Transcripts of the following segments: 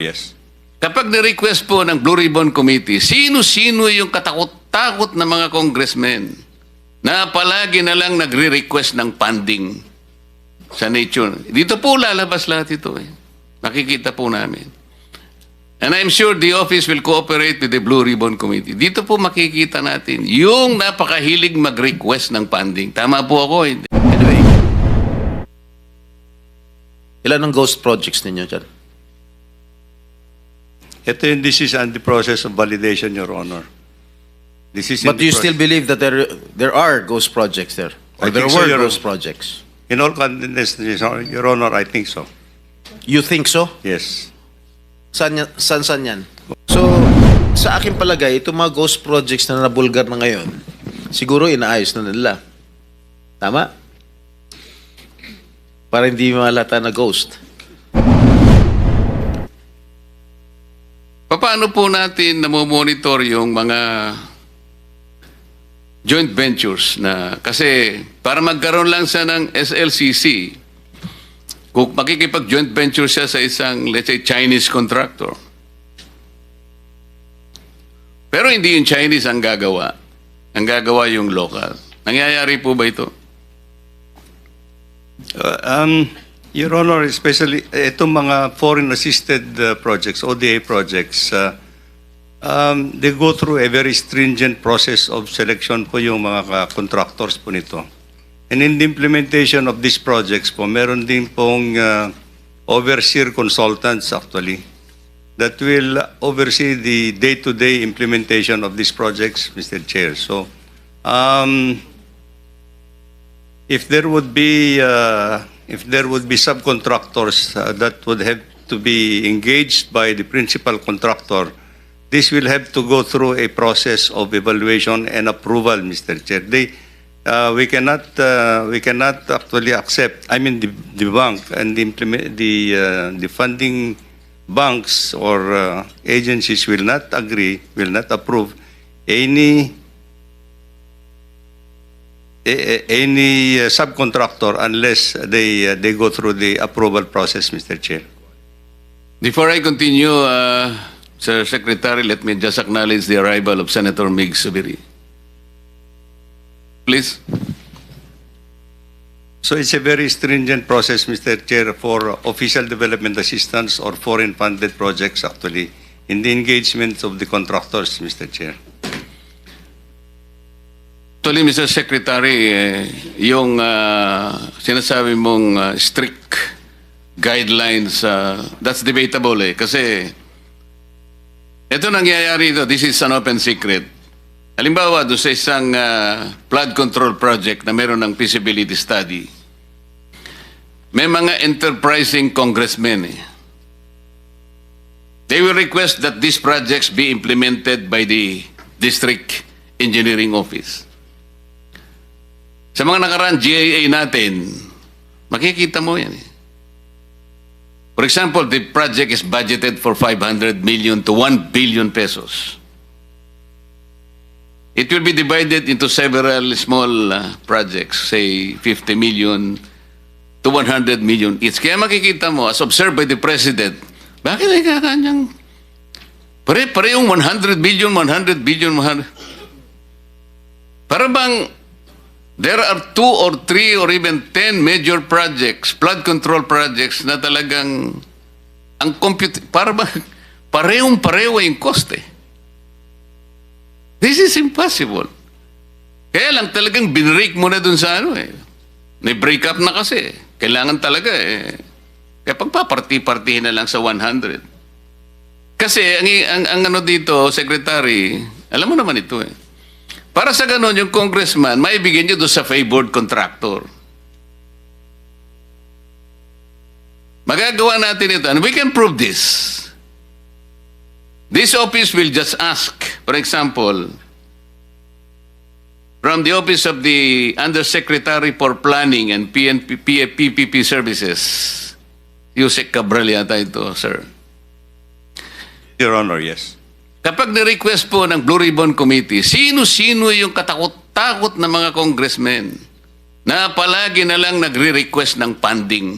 Yes. Kapag ni-request po ng Blue Ribbon Committee, sino-sino yung katakot-takot na mga congressmen na palagi na lang nagre-request ng funding sa nature. Dito po lalabas lahat ito eh. Makikita po namin. And I'm sure the office will cooperate with the Blue Ribbon Committee. Dito po makikita natin yung napakahilig mag-request ng funding. Tama po ako. Hindi. Anyway. Ilan ang ghost projects ninyo dyan? Ito yung this is on the process of validation, Your Honor. This is in But the you still believe that there there are ghost projects there? Or I there think so, were Your ghost Honor. projects? In all confidence, Your Honor, I think so. You think so? Yes. Saan, yan- saan, saan yan? So, sa akin palagay, itong mga ghost projects na nabulgar na ngayon, siguro inaayos na nila. Tama? Para hindi malata na ghost. Paano po natin namomonitor yung mga joint ventures na kasi para magkaroon lang siya ng SLCC kung makikipag joint venture siya sa isang let's say Chinese contractor. Pero hindi yung Chinese ang gagawa. Ang gagawa yung local. Nangyayari po ba ito? Uh, um, Your Honor, especially eh, itong mga foreign-assisted uh, projects, ODA projects, uh, um, they go through a very stringent process of selection po yung mga contractors po nito. And in the implementation of these projects po, meron din pong uh, overseer consultants actually that will oversee the day-to-day implementation of these projects, Mr. Chair. So, um, if there would be uh, if there would be subcontractors uh, that would have to be engaged by the principal contractor, this will have to go through a process of evaluation and approval, Mr. Chair. They, uh, we cannot uh, we cannot actually accept. I mean, the, the bank and the implement the uh, the funding banks or uh, agencies will not agree, will not approve any any uh, subcontractor unless they uh, they go through the approval process, Mr. Chair. Before I continue, uh, Sir Secretary, let me just acknowledge the arrival of Senator Mig Subiri. Please. So it's a very stringent process, Mr. Chair, for official development assistance or foreign funded projects actually in the engagement of the contractors, Mr. Chair. Actually, Mr. Secretary, eh, yung ah, sinasabi mong ah, strict guidelines, ah, that's debatable eh. Kasi ito nangyayari ito, this is an open secret. Halimbawa, doon sa isang ah, flood control project na meron ng feasibility study, may mga enterprising congressmen eh. They will request that these projects be implemented by the district engineering office. Sa mga nakaraan GAA natin, makikita mo yan. eh. For example, the project is budgeted for 500 million to 1 billion pesos. It will be divided into several small uh, projects, say 50 million to 100 million each. Kaya makikita mo, as observed by the President, bakit ay kakanyang pare, pare yung 100 billion, 100 billion, 100... Para bang there are two or three or even ten major projects, flood control projects na talagang ang compute, para ba parehong pareho yung cost eh. This is impossible. Kaya lang talagang binrake mo na dun sa ano eh. May break up na kasi. Kailangan talaga eh. Kaya pagpaparti-partihin na lang sa 100. Kasi ang, ang, ang ano dito, Secretary, alam mo naman ito eh. Para sa ganon, yung congressman, maibigyan nyo doon sa favored contractor. Magagawa natin ito. And we can prove this. This office will just ask, for example, from the office of the Undersecretary for Planning and PNP, PPP Services, Yusek Cabral yata ito, sir. Your Honor, yes. Kapag ni-request po ng Blue Ribbon Committee, sino-sino yung katakot-takot na mga congressmen na palagi na lang nagre-request ng funding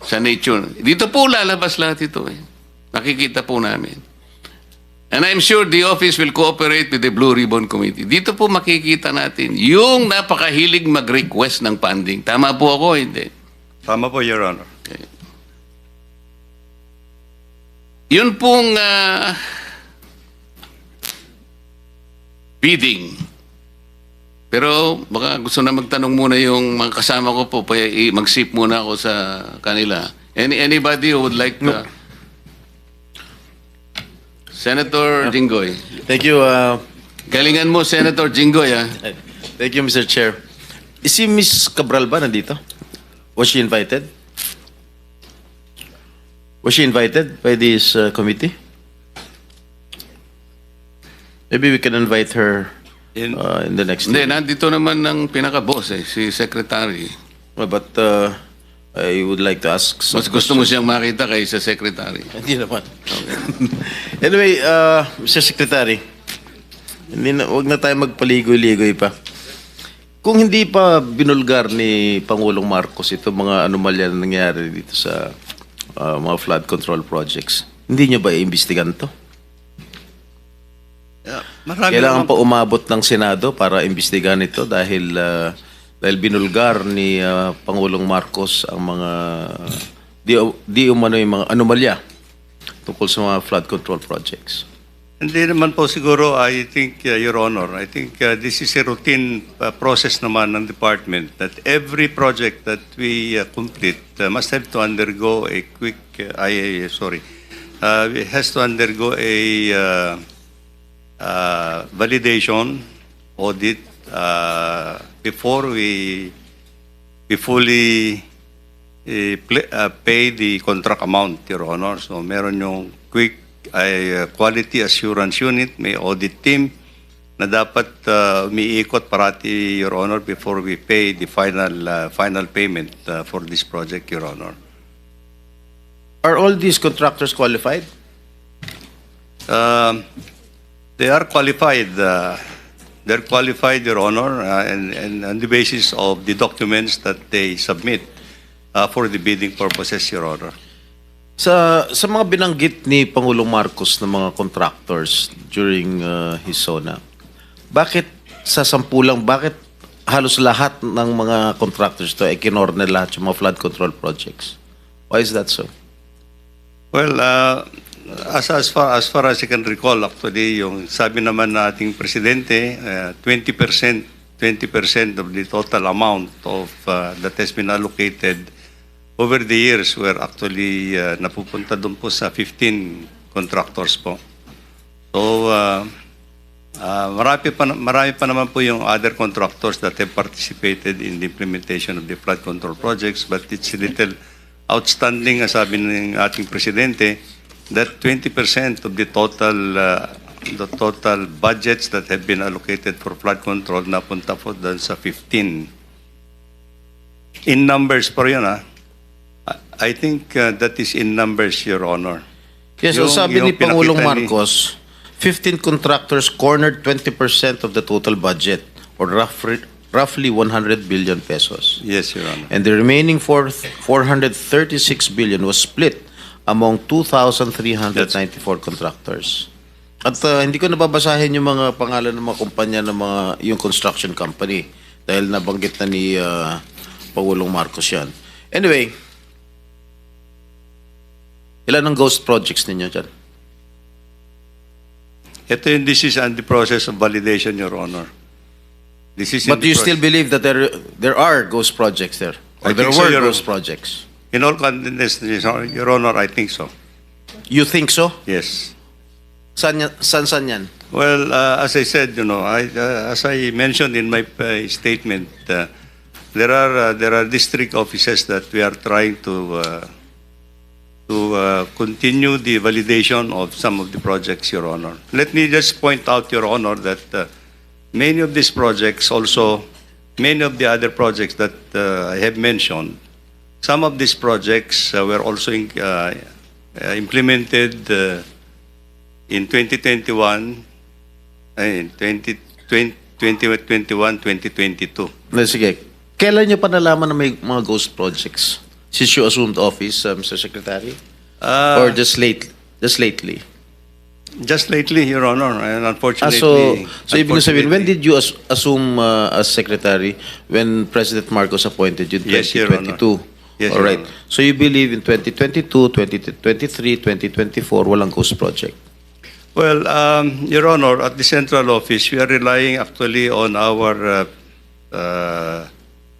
sa nature. Dito po lalabas lahat ito eh. Nakikita po namin. And I'm sure the office will cooperate with the Blue Ribbon Committee. Dito po makikita natin yung napakahilig mag-request ng funding. Tama po ako, hindi. Tama po, Your Honor. Yun pong ah, bidding. Pero baka gusto na magtanong muna yung mga kasama ko po, mag-sip muna ako sa kanila. Any, anybody who would like to? Senator Jinggoy. Thank you, uh, Galingan mo, Senator Jinggoy, ah. thank you, Mr. Chair. Is si Miss Cabral ba nandito? Was she invited? Was she invited by this uh, committee? Maybe we can invite her In- uh, in the next Hindi, meeting. nandito naman ng pinaka-boss, eh, si Secretary. Well, But uh, I would like to ask some Mas gusto mo siyang makita kaysa Secretary. Hindi naman. anyway, uh, Mr. Secretary, hindi na, wag na tayo magpaligoy-ligoy pa. Kung hindi pa binulgar ni Pangulong Marcos ito mga anomalya na nangyari dito sa uh, mga flood control projects, hindi niyo ba iimbestigan to? Marami Kailangan naman pa umabot ng Senado para imbestigahan ito dahil uh, dahil binulgar ni uh, Pangulong Marcos ang mga di, di umano yung mga anomalya tungkol sa mga flood control projects. Hindi naman po siguro, I think, uh, Your Honor, I think uh, this is a routine uh, process naman ng department that every project that we uh, complete uh, must have to undergo a quick, uh, I, sorry, uh, it has to undergo a uh, uh, validation audit uh, before we, we fully eh, pl- uh, pay the contract amount, Your Honor. So meron yung quick uh, quality assurance unit, may audit team na dapat uh, umiikot parati, Your Honor, before we pay the final uh, final payment uh, for this project, Your Honor. Are all these contractors qualified? Um, they are qualified. Uh, they're qualified, Your Honor, uh, and, and on the basis of the documents that they submit uh, for the bidding purposes, Your Honor. Sa sa mga binanggit ni Pangulong Marcos ng mga contractors during uh, his SONA, bakit sa sampu lang, bakit halos lahat ng mga contractors to ay kinorner lahat yung mga flood control projects? Why is that so? Well, uh, as, as, far, as far as I can recall, actually, yung sabi naman na ating presidente, uh, 20%, 20% of the total amount of uh, that has been allocated over the years were actually uh, napupunta doon po sa 15 contractors po. So, uh, uh, marami, pa, marami pa naman po yung other contractors that have participated in the implementation of the flood control projects, but it's a little outstanding, sabi ng ating presidente, that 20% of the total uh, the total budgets that have been allocated for flood control napunta po doon sa 15. In numbers po yun, ah. I- think uh, that is in numbers, Your Honor. Yes, so Yung- sabi yung ni Pangulong ni- Marcos, 15 contractors cornered 20% of the total budget or roughly, roughly 100 billion pesos. Yes, Your Honor. And the remaining four, 436 billion was split among 2,394 contractors. At uh, hindi ko nababasahin yung mga pangalan ng mga kumpanya ng mga yung construction company dahil nabanggit na ni uh, Pangulong Marcos yan. Anyway, ilan ang ghost projects ninyo dyan? Ito yung this is on the process of validation, Your Honor. This is But do you still proce- believe that there there are ghost projects there? Or I there so, were Your ghost Honor. projects? In all confidence, Your Honor, I think so. You think so? Yes. San, yan- san, san yan? Well, uh, as I said, you know, I, uh, as I mentioned in my uh, statement, uh, there are uh, there are district offices that we are trying to uh, to uh, continue the validation of some of the projects, Your Honor. Let me just point out, Your Honor, that uh, many of these projects also, many of the other projects that uh, I have mentioned, some of these projects uh, were also in, uh, uh, implemented uh, in 2021, ay, 2020, 2021, 2022. Na, sige. Kailan nyo pa nalaman na may mga ghost projects? Since you assumed office, uh, Mr. Secretary? Ah, Or just late? Just lately. Just lately, Your Honor, and Ah, unfortunately... so, so ibig sabihin, when did you as- assume uh, as secretary when President Marcos appointed you in Yes, Your Honor. 2022? Yes, All Your right. Honor. So you believe in 2022, 2023, 2024, walang ghost project? Well, um, Your Honor, at the central office, we are relying actually on our uh, uh,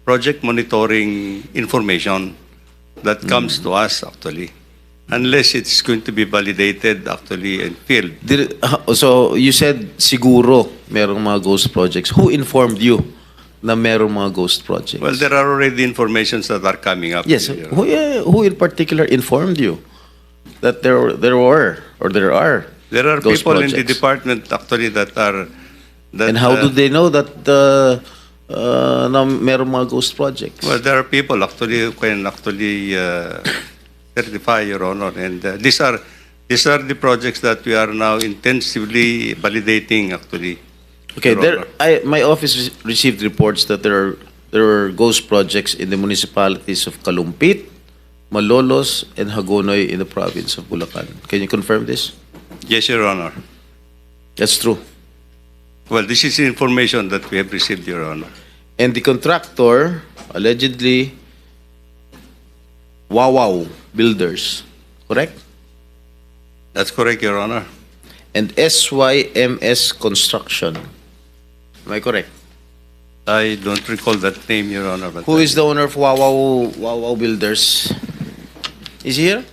project monitoring information that comes to us actually, unless it's going to be validated actually field. Did, uh, so you said siguro merong mga ghost projects. Who informed you na merong mga ghost projects? Well, there are already informations that are coming up. yes, Your who, uh, who in particular informed you that there there were or there are There are ghost people in the department actually that are. That, And how uh, do they know that uh, uh, na merong mga ghost projects? Well, there are people actually who can actually uh, certify, Your Honor, and uh, these are these are the projects that we are now intensively validating actually. Okay, Your there. Honor. I my office re- received reports that there are there are ghost projects in the municipalities of Kalumpit, Malolos, and Hagonoy in the province of Bulacan. Can you confirm this? Yes, Your Honor. That's true. Well, this is information that we have received, Your Honor. And the contractor allegedly Wawaw Builders, correct? That's correct, Your Honor. And SYMS Construction. Am I correct? I don't recall that name, Your Honor. But Who is the owner of Wawaw Wawaw Builders? Is he here?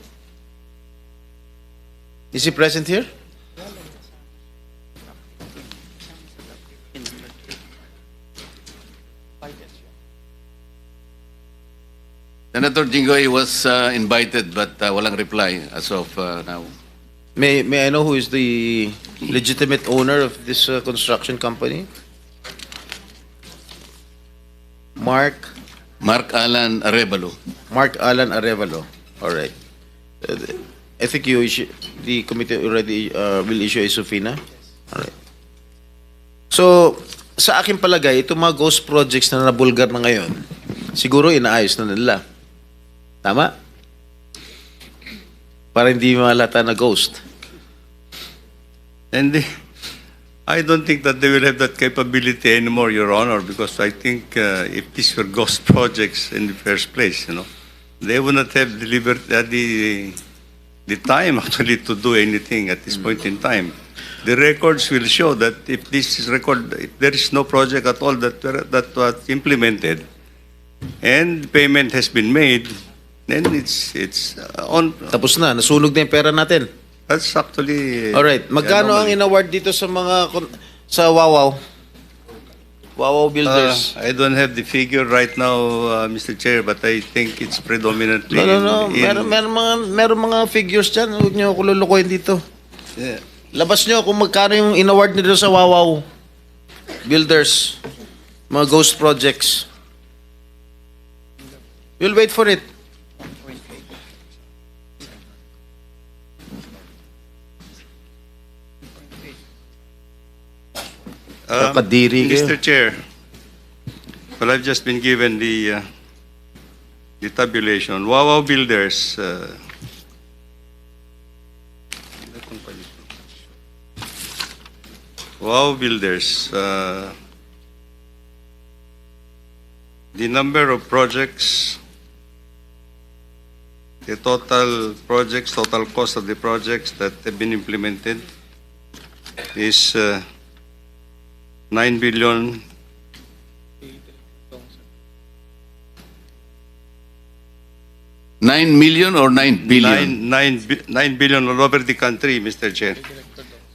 Is he present here? Senator Jinggoy was uh, invited but uh, walang reply as of uh, now. May may I know who is the legitimate owner of this uh, construction company? Mark Mark Alan Arevalo. Mark Alan Arevalo. All right. Uh, I think you issue, the committee already uh, will issue a subpoena. All right. So, sa akin palagay, itong mga ghost projects na nabulgar na ngayon, siguro inaayos na nila. Tama? Para hindi malata na ghost. And the- I don't think that they will have that capability anymore, Your Honor, because I think uh, if these were ghost projects in the first place, you know, they would not have delivered uh, the the time actually to do anything at this point in time. The records will show that if this is record, if there is no project at all that were- that was implemented, and payment has been made, then it's it's uh, on. Tapos na, nasunog na yung pera natin. That's actually. Alright, magkano ang anomaly. in-award dito sa mga kon- sa Wawaw? Wawaw Builders. Uh, I don't have the figure right now, uh, Mr. Chair, but I think it's predominantly no, no, no. in, in Meron, meron, mga, meron mga figures dyan. Huwag niyo ako lulukoyin dito. Yeah. Labas niyo kung magkano yung in-award nito sa Wawaw Builders. Mga ghost projects. We'll wait for it. Um, Nakadiri kayo. Mr. Chair, well, I've just been given the uh, the tabulation. Wawaw Builders. Uh, Wow Builders. Uh, the number of projects, the total projects, total cost of the projects that have been implemented is uh, 9 billion Nine million or nine billion? Nine, nine, bi- nine billion all over the country, Mr. Chair.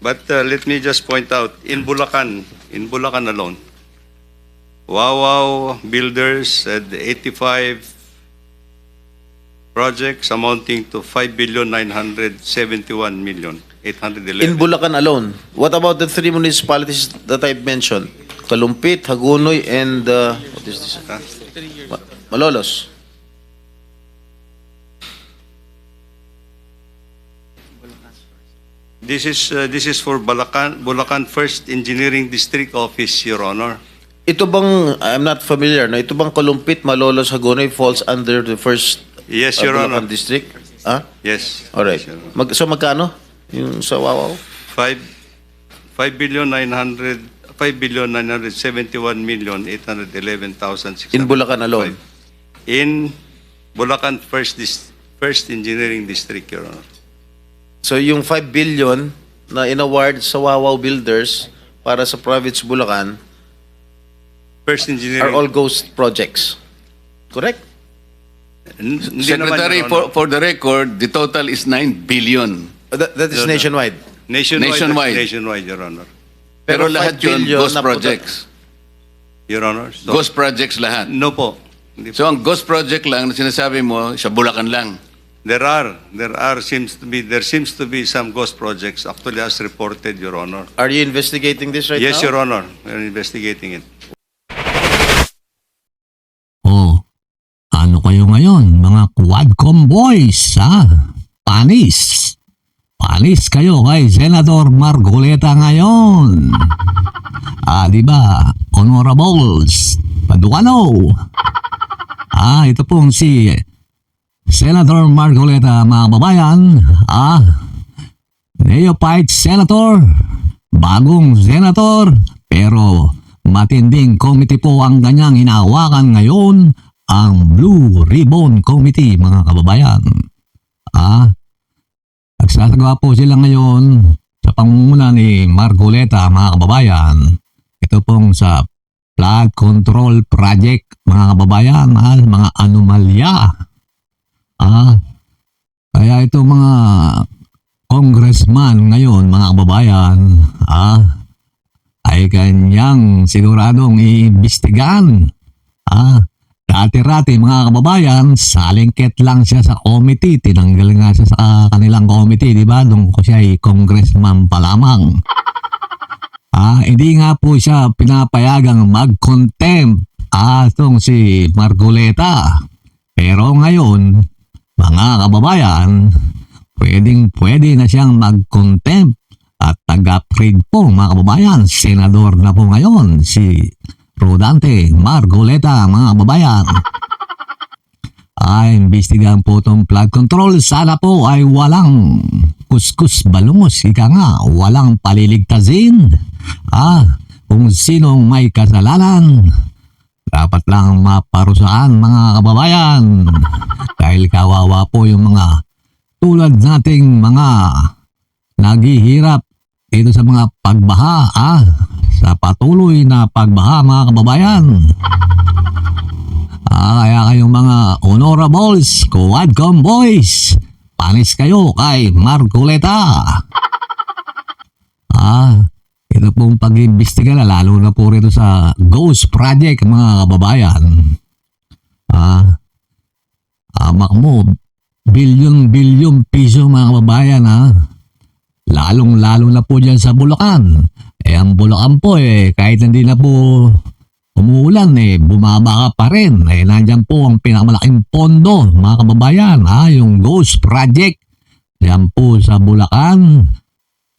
But uh, let me just point out, in Bulacan, in Bulacan alone, Wawaw Builders had 85 projects amounting to 5 billion 971 million 811. In Bulacan alone. What about the three municipalities that I've mentioned? Kalumpit, Hagunoy, and uh, what is this? Huh? Ma- Malolos. This is uh, this is for Bulacan Bulacan First Engineering District Office, Your Honor. Ito bang, I'm not familiar, no? ito bang Kalumpit, Malolos, Hagonoy falls under the first Yes, uh, Your Bulacan Honor. district? Ah? Yes. Alright. Yes, Your Honor. Mag, so magkano? Yung sa Wawaw? 5 5 billion 900 5 billion 971 million 811,600 In Bulacan alone? In Bulacan First Dis- First Engineering District, Your Honor. So yung 5 billion na in-award sa Wawaw Builders para sa province Bulacan First are Engineering... all ghost projects. Correct? N- hindi naman, Secretary, Your for, for the record, the total is 9 billion. That, that is nationwide. Nationwide. Nationwide. Nationwide, Your Honor. Pero, Pero lahat 5 yun, billion ghost na- projects. Your Honor. So, Ghost projects lahat. No po. Hindi po. So ang ghost project lang na sinasabi mo, sa Bulacan lang. There are, there are, seems to be, there seems to be some ghost projects actually as reported, Your Honor. Are you investigating this right yes, now? Your Honor. We're investigating it. Oh, ano kayo ngayon, mga Quadcom boys, ha? Panis. Panis kayo kay Senator Margoleta ngayon. Ah, di ba? Honorables, Paduano. Ah, ito pong si Senator Margoleta, mga babayan. Ah, Neophyte Senator, bagong Senator, pero matinding committee po ang kanyang hinahawakan ngayon, ang Blue Ribbon Committee, mga kababayan. Ah, nagsasagawa po sila ngayon sa pangunguna ni Margoleta, mga kababayan. Ito pong sa Flood Control Project, mga kababayan, ah, mga anomalya. Ah, kaya ito mga congressman ngayon, mga kababayan, ah, ay kanyang siguradong iimbestigahan. Ah, dati-rati mga kababayan, salingkit lang siya sa committee. Tinanggal nga siya sa kanilang committee, di ba? Doon ko siya ay congressman pa lamang. Ah, hindi nga po siya pinapayagang mag-contempt. Ah, itong si Margoleta. Pero ngayon, mga kababayan, pwedeng pwede na siyang mag-contempt at nag-upgrade po mga kababayan. Senador na po ngayon si Rodante Margoleta mga kababayan. Ay, imbestigahan po itong flood control. Sana po ay walang kuskus balungos. Ika nga, walang paliligtasin. Ah, kung sinong may kasalanan, dapat lang maparusaan mga kababayan. Dahil kawawa po yung mga tulad nating mga naghihirap dito sa mga pagbaha ah, sa patuloy na pagbaha mga kababayan. Ah, kaya kayong mga honorables, Quadcom boys, panis kayo kay Marcoleta. Ah, ito pong pag-imbestiga na lalo na po rito sa Ghost Project mga kababayan. Ah, amak mo, bilyon-bilyon piso mga kababayan ha. Lalong-lalo na po dyan sa Bulacan. Eh ang Bulacan po eh, kahit hindi na po umuulan eh, bumaba ka pa rin. Eh nandyan po ang pinakamalaking pondo mga kababayan ha, yung Ghost Project. Yan po sa Bulacan,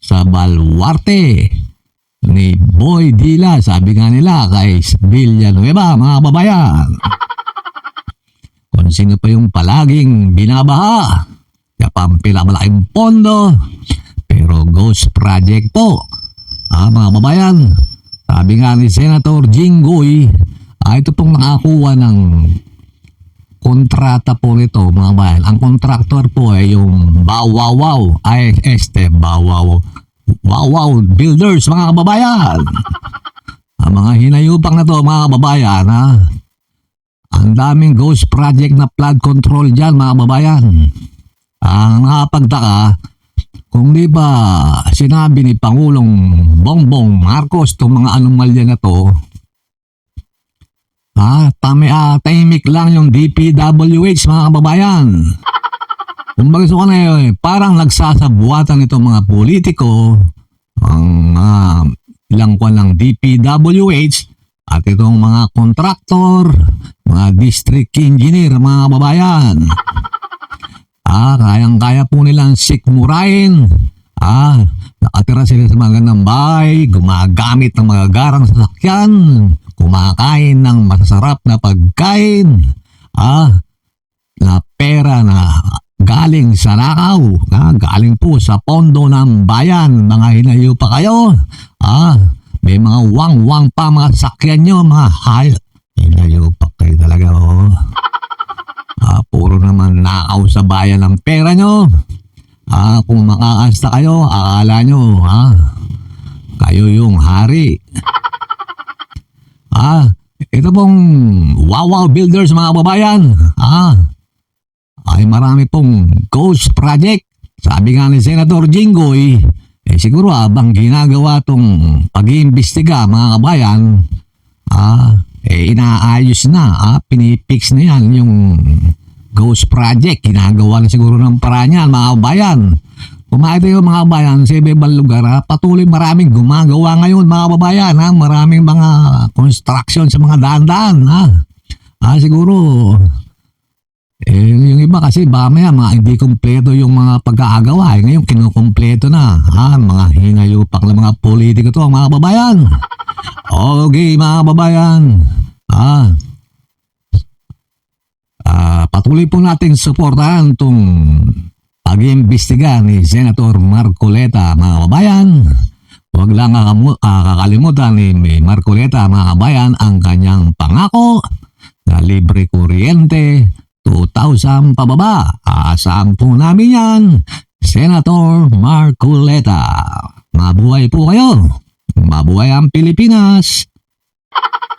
sa Baluarte ni Boy Dila, sabi nga nila kay Villanueva mga kababayan kung sino pa yung palaging binabaha. Kaya pa pondo. Pero ghost project po. Ah, mga babayan, sabi nga ni Senator Jinggoy, ah, ito pong nakakuha ng kontrata po nito, mga bayan. Ang kontraktor po ay yung Bawawaw, este, Bawawaw, Wawaw Builders, mga kababayan. Ang mga hinayupang na to, mga kababayan, ha, ang daming ghost project na flood control dyan, mga babayan. Ang nakapagtaka, kung di ba sinabi ni Pangulong Bongbong Marcos itong mga anomalya na to, ah, tami, ah, tahimik lang yung DPWH, mga kababayan. Kung gusto ko na yun, parang nagsasabuatan itong mga politiko, ang mga ilang kwan ng DPWH, at itong mga kontraktor, mga district engineer, mga kababayan. Ah, kayang-kaya po nilang sikmurain. Ah, nakatira sila sa mga gandang bahay, gumagamit ng mga garang sasakyan, kumakain ng masasarap na pagkain. Ah, na pera na galing sa Nakaw, ah, galing po sa pondo ng bayan, mga hinayo pa kayo. Ah, may mga wang-wang pa mga sakyan nyo, mga hay. Hinayo pa kayo talaga, oh. Ah, puro naman nakaw sa bayan ng pera nyo. Ah, kung makakasta kayo, akala nyo, ha? Kayo yung hari. Ah, ito pong Wawaw Builders mga babayan. Ah, ay marami pong ghost project. Sabi nga ni Senator Jinggoy, eh siguro habang ginagawa tong pag-iimbestiga mga kabayan, ah, eh inaayos na, ah, pinipix na yan yung ghost project. Ginagawa na siguro ng paraan mga kabayan. Kumain tayo mga kabayan sa iba-ibang lugar, ha? patuloy maraming gumagawa ngayon mga kababayan. Ha? Maraming mga construction sa mga daan-daan. Ha? Ah, siguro, eh, yung iba kasi mamaya mga hindi kumpleto yung mga pagkakagawa. Eh, ngayon kinukumpleto na. Ha? Mga hinayupak na mga politiko to mga kababayan. Okay mga kababayan. Ah, Ah, patuloy po nating suportahan itong pag-iimbestiga ni Senator Marcoleta, mga kababayan. Huwag lang kakalimutan ni Marcoleta, mga kababayan, ang kanyang pangako na libre kuryente, 2,000 pababa. Aasahan po namin yan, Senator Marcoleta. Mabuhay po kayo. Mabuhay ang Pilipinas.